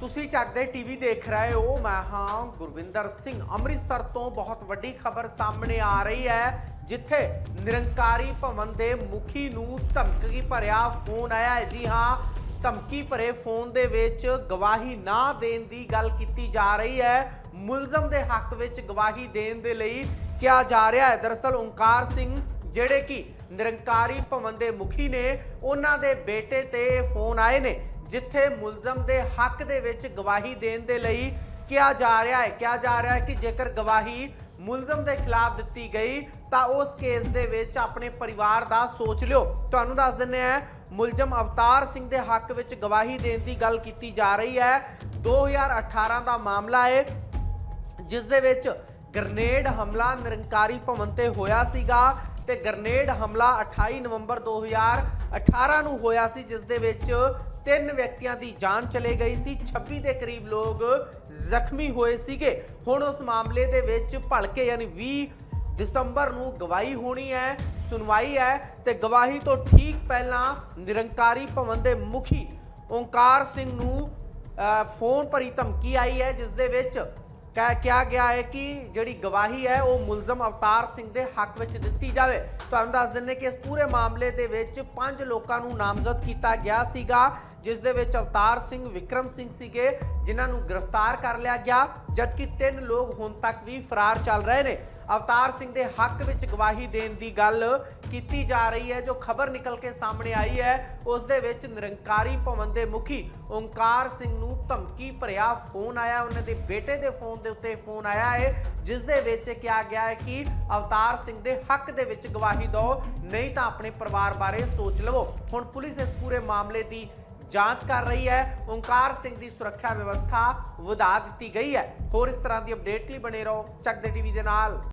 ਤੁਸੀਂ ਚੱਕਦੇ ਟੀਵੀ ਦੇਖ ਰਹੇ ਹੋ, ਮੈਂ ਹਾਂ ਗੁਰਵਿੰਦਰ ਸਿੰਘ। ਅੰਮ੍ਰਿਤਸਰ ਤੋਂ ਬਹੁਤ ਵੱਡੀ ਖਬਰ ਸਾਹਮਣੇ ਆ ਰਹੀ ਹੈ, ਜਿੱਥੇ ਨਿਰੰਕਾਰੀ ਭਵਨ ਦੇ ਮੁਖੀ ਨੂੰ ਧਮਕੀ ਭਰਿਆ ਫੋਨ ਆਇਆ ਹੈ। ਜੀ ਹਾਂ, ਧਮਕੀ ਭਰੇ ਫੋਨ ਦੇ ਵਿੱਚ ਗਵਾਹੀ ਨਾ ਦੇਣ ਦੀ ਗੱਲ ਕੀਤੀ ਜਾ ਰਹੀ ਹੈ। ਮੁਲਜ਼ਮ ਦੇ ਹੱਕ ਵਿੱਚ ਗਵਾਹੀ ਦੇਣ ਦੇ ਲਈ ਕਿਹਾ ਜਾ ਰਿਹਾ ਹੈ। ਦਰਅਸਲ ਓਂਕਾਰ ਸਿੰਘ, ਜਿਹੜੇ ਕਿ ਨਿਰੰਕਾਰੀ ਭਵਨ ਦੇ ਮੁਖੀ ਨੇ, ਉਹਨਾਂ ਦੇ ਬੇਟੇ ਤੇ ਫੋਨ ਆਏ ਨੇ। ਜਿੱਥੇ ਮੁਲਜ਼ਮ ਦੇ ਹੱਕ ਦੇ ਵਿੱਚ ਗਵਾਹੀ ਦੇਣ ਦੇ ਲਈ ਕਿਹਾ ਜਾ ਰਿਹਾ ਹੈ। ਕਿਹਾ ਜਾ ਰਿਹਾ ਹੈ ਕਿ ਜੇਕਰ ਗਵਾਹੀ ਮੁਲਜ਼ਮ ਦੇ ਖਿਲਾਫ ਦਿੱਤੀ ਗਈ, ਤਾਂ ਉਸ ਕੇਸ ਦੇ ਵਿੱਚ ਆਪਣੇ ਪਰਿਵਾਰ ਦਾ ਸੋਚ ਲਿਓ। ਤੁਹਾਨੂੰ ਦੱਸ ਦਿੰਨੇ ਆ ਮੁਲਜ਼ਮ ਅਵਤਾਰ ਸਿੰਘ ਦੇ ਹੱਕ ਵਿੱਚ ਗਵਾਹੀ ਦੇਣ ਦੀ ਗੱਲ ਕੀਤੀ ਜਾ ਰਹੀ ਹੈ। 2018 ਦਾ ਮਾਮਲਾ ਹੈ, ਜਿਸ ਦੇ ਵਿੱਚ ਗ੍ਰਨੇਡ ਹਮਲਾ ਨਿਰੰਕਾਰੀ ਭਵਨ ਤੇ ਹੋਇਆ ਸੀਗਾ ਤੇ ਗ੍ਰਨੇਡ ਹਮਲਾ 28 ਨਵੰਬਰ 2018 ਨੂੰ ਹੋਇਆ ਸੀ ਜਿਸ ਦੇ ਵਿੱਚ ਤਿੰਨ ਵਿਅਕਤੀਆਂ ਦੀ ਜਾਨ ਚਲੇ ਗਈ ਸੀ। 26 ਦੇ ਕਰੀਬ ਲੋਕ ਜ਼ਖਮੀ ਹੋਏ ਸੀਗੇ। ਹੁਣ ਉਸ ਮਾਮਲੇ ਦੇ ਵਿੱਚ ਭਲਕੇ ਯਾਨੀ 20 ਦਸੰਬਰ ਨੂੰ ਗਵਾਹੀ ਹੋਣੀ ਹੈ ਸੁਣਵਾਈ ਹੈ ਤੇ ਗਵਾਹੀ ਤੋਂ ਠੀਕ ਪਹਿਲਾਂ ਨਿਰੰਕਾਰੀ ਭਵਨ ਦੇ ਮੁਖੀ ਓਂਕਾਰ ਸਿੰਘ ਨੂੰ ਅ, ਫੋਨ ਭਰੀ ਧਮਕੀ ਆਈ ਹੈ ਜਿਸ ਦੇ ਵਿੱਚ ਕਹਿ ਕਿਹਾ ਗਿਆ ਹੈ ਕਿ ਜਿਹੜੀ ਗਵਾਹੀ ਹੈ ਉਹ ਮੁਲਜ਼ਮ ਅਵਤਾਰ ਸਿੰਘ ਦੇ ਹੱਕ ਵਿੱਚ ਦਿੱਤੀ ਜਾਵੇ। ਤੁਹਾਨੂੰ ਦੱਸ ਦਿੰਨੇ ਕਿ ਇਸ ਪੂਰੇ ਮਾਮਲੇ ਦੇ ਵਿੱਚ ਪੰਜ ਲੋਕਾਂ ਨੂੰ ਨਾਮਜ਼ਦ ਕੀਤਾ ਗਿਆ ਸੀਗਾ। ਜਿਸ ਦੇ ਵਿੱਚ ਅਵਤਾਰ ਸਿੰਘ ਵਿਕਰਮ ਸਿੰਘ ਸੀਗੇ, ਜਿਨ੍ਹਾਂ ਨੂੰ ਗ੍ਰਿਫਤਾਰ ਕਰ ਲਿਆ ਗਿਆ, ਜਦਕਿ ਤਿੰਨ ਲੋਕ ਹੁਣ ਤੱਕ ਵੀ ਫਰਾਰ ਚੱਲ ਰਹੇ ਨੇ। ਅਵਤਾਰ ਸਿੰਘ ਦੇ ਹੱਕ ਵਿੱਚ ਗਵਾਹੀ ਦੇਣ ਦੀ ਗੱਲ ਕੀਤੀ ਜਾ ਰਹੀ ਹੈ, ਜੋ ਖਬਰ ਨਿਕਲ ਕੇ ਸਾਹਮਣੇ ਆਈ ਹੈ, ਉਸ ਦੇ ਵਿੱਚ ਨਿਰੰਕਾਰੀ ਭਵਨ ਦੇ ਮੁਖੀ ਓਂਕਾਰ ਸਿੰਘ ਨੂੰ ਧਮਕੀ ਭਰਿਆ ਫੋਨ ਆਇਆ, ਉਹਨਾਂ ਦੇ ਬੇਟੇ ਦੇ ਫੋਨ ਦੇ ਉੱਤੇ ਫੋਨ ਆਇਆ ਹੈ, ਜਿਸ ਦੇ ਵਿੱਚ ਕਿਹਾ ਗਿਆ ਹੈ ਕਿ ਅਵਤਾਰ ਸਿੰਘ ਦੇ ਹੱਕ ਦੇ ਵਿੱਚ ਗਵਾਹੀ ਦਿਓ, ਨਹੀਂ ਤਾਂ ਆਪਣੇ ਪਰਿਵਾਰ ਬਾਰੇ ਸੋਚ ਲਵੋ। ਹੁਣ ਪੁਲਿਸ ਇਸ ਪੂਰੇ ਮਾਮਲੇ ਦੀ ਜਾਂਚ ਕਰ ਰਹੀ ਹੈ। ਓਂਕਾਰ ਸਿੰਘ ਦੀ ਸੁਰੱਖਿਆ ਵਿਵਸਥਾ ਵਧਾ ਦਿੱਤੀ ਗਈ ਹੈ। ਹੋਰ ਇਸ ਤਰ੍ਹਾਂ ਦੀ ਅਪਡੇਟ ਲਈ ਬਣੇ ਰਹੋ। ਚੱਕ ਦੇ ਟੀਵੀ ਦੇ ਨਾਲ।